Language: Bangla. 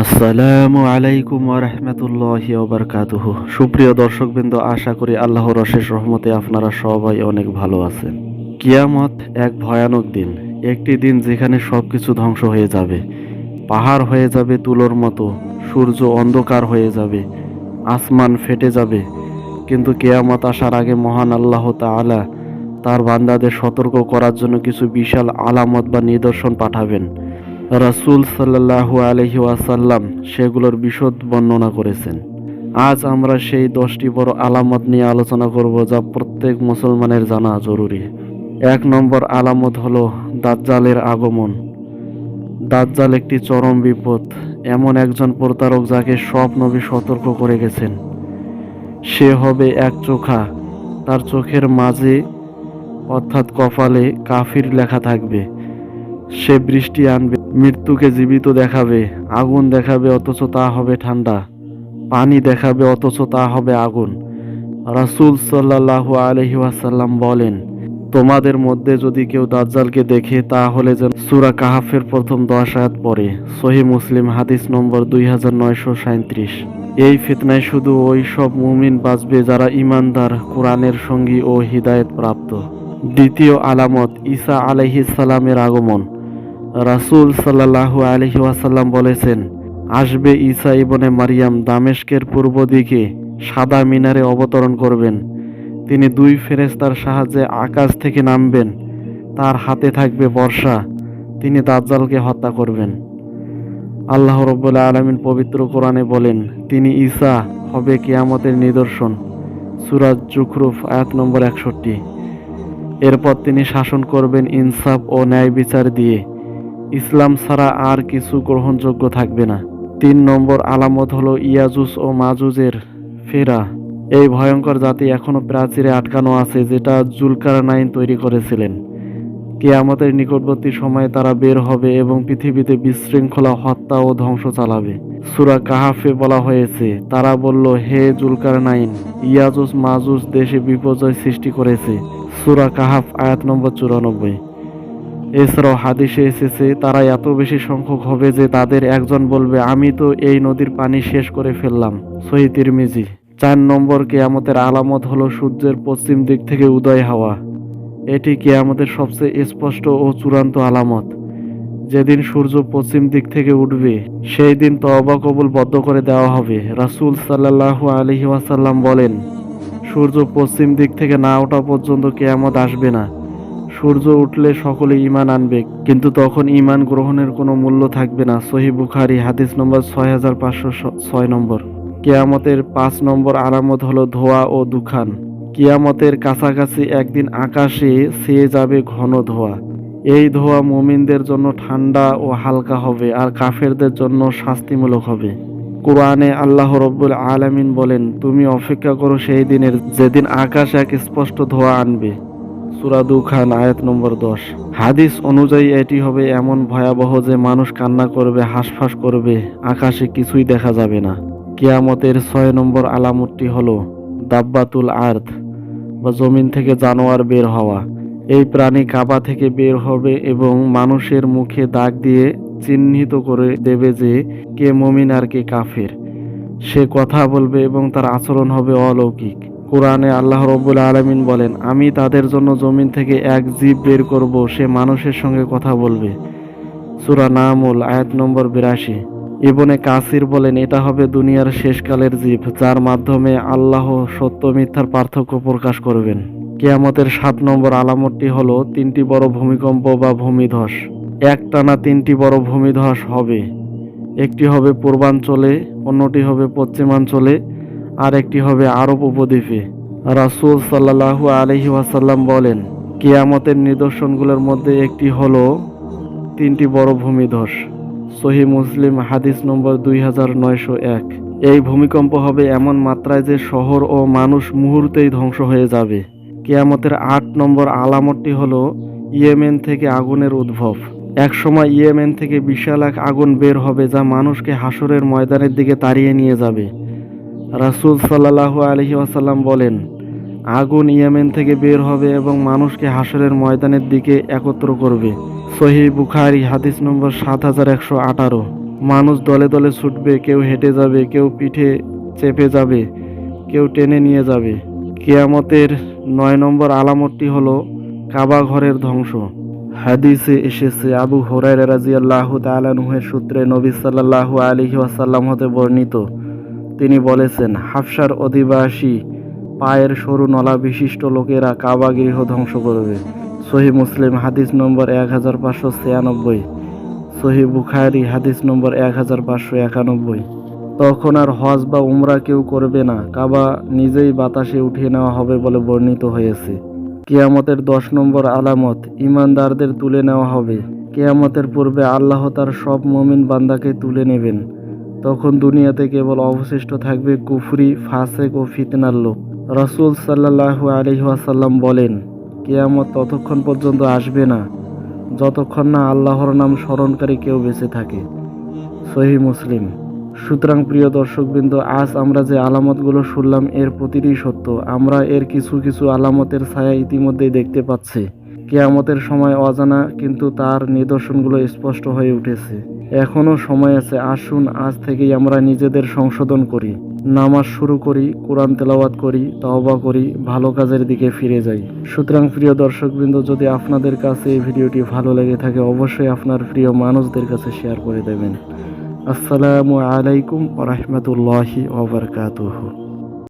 আসসালামু আলাইকুম রহমতুল্লাহ ওবরকাতুহ সুপ্রিয় দর্শকবৃন্দ, আশা করি আল্লাহর অশেষ রহমতে আপনারা সবাই অনেক ভালো আছেন। কিয়ামত এক ভয়ানক দিন, একটি দিন যেখানে সবকিছু ধ্বংস হয়ে যাবে। পাহাড় হয়ে যাবে তুলোর মতো, সূর্য অন্ধকার হয়ে যাবে, আসমান ফেটে যাবে। কিন্তু কেয়ামত আসার আগে মহান আল্লাহ তাআলা তার বান্দাদের সতর্ক করার জন্য কিছু বিশাল আলামত বা নিদর্শন পাঠাবেন। রাসূল সাল্লাল্লাহু আলহি ওয়াসাল্লাম সেগুলোর বিশদ বর্ণনা করেছেন। আজ আমরা সেই দশটি বড় আলামত নিয়ে আলোচনা করব যা প্রত্যেক মুসলমানের জানা জরুরি। এক নম্বর আলামত হল দাজ্জালের আগমন। দাজ্জাল একটি চরম বিপদ। এমন একজন প্রতারক যাকে সব নবী সতর্ক করে গেছেন। সে হবে এক চোখা। তার চোখের মাঝে অর্থাৎ কপালে কাফির লেখা থাকবে। সে বৃষ্টি আনবে, মৃত্যুকে জীবিত দেখাবে, আগুন দেখাবে, অথচ তা হবে ঠান্ডা। পানি দেখাবে, অথচ তা হবে আগুন। রাসূল সাল্লাল্লাহু আলহি ওয়াসাল্লাম বলেন, তোমাদের মধ্যে যদি কেউ দাজ্জালকে দেখে, তাহলে যেন সুরা কাহাফের প্রথম দশ আয়াত পড়ে। সহি মুসলিম হাদিস নম্বর দুই হাজার নয়শো সাঁত্রিশ এই ফিতনায় শুধু ওই সব মুমিন বাঁচবে যারা ইমানদার কোরআনের সঙ্গী ও হিদায়েত প্রাপ্ত দ্বিতীয় আলামত ঈসা আলাইহিস সালামের আগমন। রাসূল সাল্লাল্লাহু আলাইহি ওয়াসাল্লাম বলেছেন, আসবে ঈসা ইবনে মারিয়াম দামেশকের পূর্ব দিকে সাদা মিনারে অবতরণ করবেন। তিনি দুই ফেরেস্তার সাহায্যে আকাশ থেকে নামবেন। তার হাতে থাকবে বর্ষা। তিনি দাজ্জালকে হত্যা করবেন। আল্লাহ রব্বুল্লাহ আলমিন পবিত্র কোরআনে বলেন, তিনি ঈসা, হবে কেয়ামতের নিদর্শন। সুরাজ জুখরুফ, আয়াত নম্বর একষট্টি। এরপর তিনি শাসন করবেন ইনসাফ ও ন্যায় বিচার দিয়ে। ইসলাম ছাড়া আর কিছু গ্রহণযোগ্য থাকবে না। তিন নম্বর আলামত হলো ইয়াজুস ও মাজুজের ফেরা। এই ভয়ঙ্কর জাতি এখনও প্রাচীরে আটকানো আছে, যেটা জুলকার নাইন তৈরি করেছিলেন। কে কেয়ামতের নিকটবর্তী সময়ে তারা বের হবে এবং পৃথিবীতে বিশৃঙ্খলা, হত্যা ও ধ্বংস চালাবে। সুরা কাহাফে বলা হয়েছে, তারা বলল, হে জুলকার নাইন ইয়াজুস মাজুস দেশে বিপর্যয় সৃষ্টি করেছে। সুরা কাহাফ আয়াত নম্বর চুরানব্বই। এছাড়াও হাদিসে এসেছে, তারা এত বেশি সংখ্যক হবে যে তাদের একজন বলবে, আমি তো এই নদীর পানি শেষ করে ফেললাম। সহি তিরমিজি। চার নম্বর কেয়ামতের আলামত হলো সূর্যের পশ্চিম দিক থেকে উদয় হওয়া। এটি কেয়ামতের সবচেয়ে স্পষ্ট ও চূড়ান্ত আলামত। যেদিন সূর্য পশ্চিম দিক থেকে উঠবে, সেই দিন তওবা কবুল বদ্ধ করে দেওয়া হবে। রাসুল আলাইহি ওয়াসাল্লাম বলেন, সূর্য পশ্চিম দিক থেকে না ওঠা পর্যন্ত কেয়ামত আসবে না। সূর্য উঠলে সকলে ঈমান আনবে, কিন্তু তখন ঈমান গ্রহণের কোনো মূল্য থাকবে না। সহি বুখারি, হাদিস নম্বর ছয় হাজার পাঁচশো ছয় নম্বর। কেয়ামতের পাঁচ নম্বর আরামত হলো ধোয়া ও দুখান। কিয়ামতের কাছাকাছি একদিন আকাশে ছেয়ে যাবে ঘন ধোয়া। এই ধোয়া মুমিনদের জন্য ঠান্ডা ও হালকা হবে, আর কাফেরদের জন্য শাস্তিমূলক হবে। কোরআনে আল্লাহ রব্বুল আলামিন বলেন, তুমি অপেক্ষা করো সেই দিনের যেদিন আকাশ এক স্পষ্ট ধোয়া আনবে। সুরা দুখান, আয়াত নম্বর দশ। হাদিস অনুযায়ী এটি হবে এমন ভয়াবহ যে মানুষ কান্না করবে, হাঁসফাঁস করবে, আকাশে কিছুই দেখা যাবে না। কিয়ামতের ছয় নম্বর আলামতটি হলো দাব্বাতুল আর্থ বা জমিন থেকে জানোয়ার বের হওয়া। এই প্রাণী কাবা থেকে বের হবে এবং মানুষের মুখে দাগ দিয়ে চিহ্নিত করে দেবে যে কে মমিন আর কে কাফের। সে কথা বলবে এবং তার আচরণ হবে অলৌকিক। কোরআনে আল্লাহ রব্বুল আলমিন বলেন, আমি তাদের জন্য জমিন থেকে এক জীব বের করব, সে মানুষের সঙ্গে কথা বলবে। সুরা নামুল, আয়াত নম্বর বিরাশি। ইবনে কাসির বলেন, এটা হবে দুনিয়ার শেষকালের জীব, যার মাধ্যমে আল্লাহ সত্য মিথ্যার পার্থক্য প্রকাশ করবেন। কেয়ামতের সাত নম্বর আলামতটি হল তিনটি বড় ভূমিকম্প বা ভূমিধস। একটানা তিনটি বড় ভূমিধস হবে। একটি হবে পূর্বাঞ্চলে, অন্যটি হবে পশ্চিমাঞ্চলে। আর একটি হবে আরব উপদ্বীপে। রাসূল সাল্লাল্লাহু আলহি ওয়াসাল্লাম বলেন, কেয়ামতের নিদর্শনগুলোর মধ্যে একটি হল তিনটি বড় ভূমিধস। সহি মুসলিম হাদিস নম্বর দুই হাজার নয়শো এক। এই ভূমিকম্প হবে এমন মাত্রায় যে শহর ও মানুষ মুহূর্তেই ধ্বংস হয়ে যাবে। কেয়ামতের আট নম্বর আলামতটি হল ইয়েমেন থেকে আগুনের উদ্ভব। একসময় ইয়েমেন থেকে বিশাল এক আগুন বের হবে যা মানুষকে হাসরের ময়দানের দিকে তাড়িয়ে নিয়ে যাবে। রাসূল সাল্লাল্লাহু আলহি আসাল্লাম বলেন, আগুন ইয়েমেন থেকে বের হবে এবং মানুষকে হাসরের ময়দানের দিকে একত্র করবে। সহি বুখারি, হাদিস নম্বর সাত হাজার একশো আঠারো। মানুষ দলে দলে ছুটবে, কেউ হেঁটে যাবে, কেউ পিঠে চেপে যাবে, কেউ টেনে নিয়ে যাবে। কেয়ামতের নয় নম্বর আলামতটি হলো কাবা ঘরের ধ্বংস। হাদিসে এসেছে, আবু হোরাইরা রাজিয়াল্লাহু তাআলানুহের সূত্রে নবী সাল্লাল্লাহু আলাইহি ওয়াসাল্লাম হতে বর্ণিত তিনি বলেছেন, হাফসার অধিবাসী পায়ের সরু নলা বিশিষ্ট লোকেরা কাবা গৃহ ধ্বংস করবে। সহি মুসলিম হাদিস নম্বর এক হাজার পাঁচশো ছিয়ানব্বই। সহি বুখারি হাদিস নম্বর এক হাজার পাঁচশো একানব্বই। তখন আর হজ বা উমরা কেউ করবে না। কাবা নিজেই বাতাসে উঠিয়ে নেওয়া হবে বলে বর্ণিত হয়েছে। কেয়ামতের দশ নম্বর আলামত ইমানদারদের তুলে নেওয়া হবে। কেয়ামতের পূর্বে আল্লাহ তার সব মমিন বান্দাকে তুলে নেবেন। তখন দুনিয়াতে কেবল অবশিষ্ট থাকবে কুফরি, ফাসেক ও ফিতনার লোক। রসুল সাল্লাহু আলহাসাল্লাম বলেন, কেয়ামত ততক্ষণ পর্যন্ত আসবে না, যতক্ষণ না আল্লাহর নাম স্মরণকারী কেউ বেঁচে থাকে। সহি মুসলিম। সুতরাং প্রিয় দর্শকবৃন্দ, আজ আমরা যে আলামতগুলো শুনলাম, এর প্রতিটি সত্য। আমরা এর কিছু কিছু আলামতের ছায়া ইতিমধ্যেই দেখতে পাচ্ছি। কেয়ামতের সময় অজানা, কিন্তু তার নিদর্শনগুলো স্পষ্ট হয়ে উঠেছে। এখনও সময় আছে, আসুন, আজ থেকেই আমরা নিজেদের সংশোধন করি, নামাজ শুরু করি, কোরআন তেলাওয়াত করি, তওবা করি, ভালো কাজের দিকে ফিরে যাই। সুতরাং প্রিয় দর্শকবৃন্দ, যদি আপনাদের কাছে এই ভিডিওটি ভালো লেগে থাকে, অবশ্যই আপনার প্রিয় মানুষদের কাছে শেয়ার করে দেবেন। আসসালামু আলাইকুম রহমতুল্লাহি ওবরকাতুহু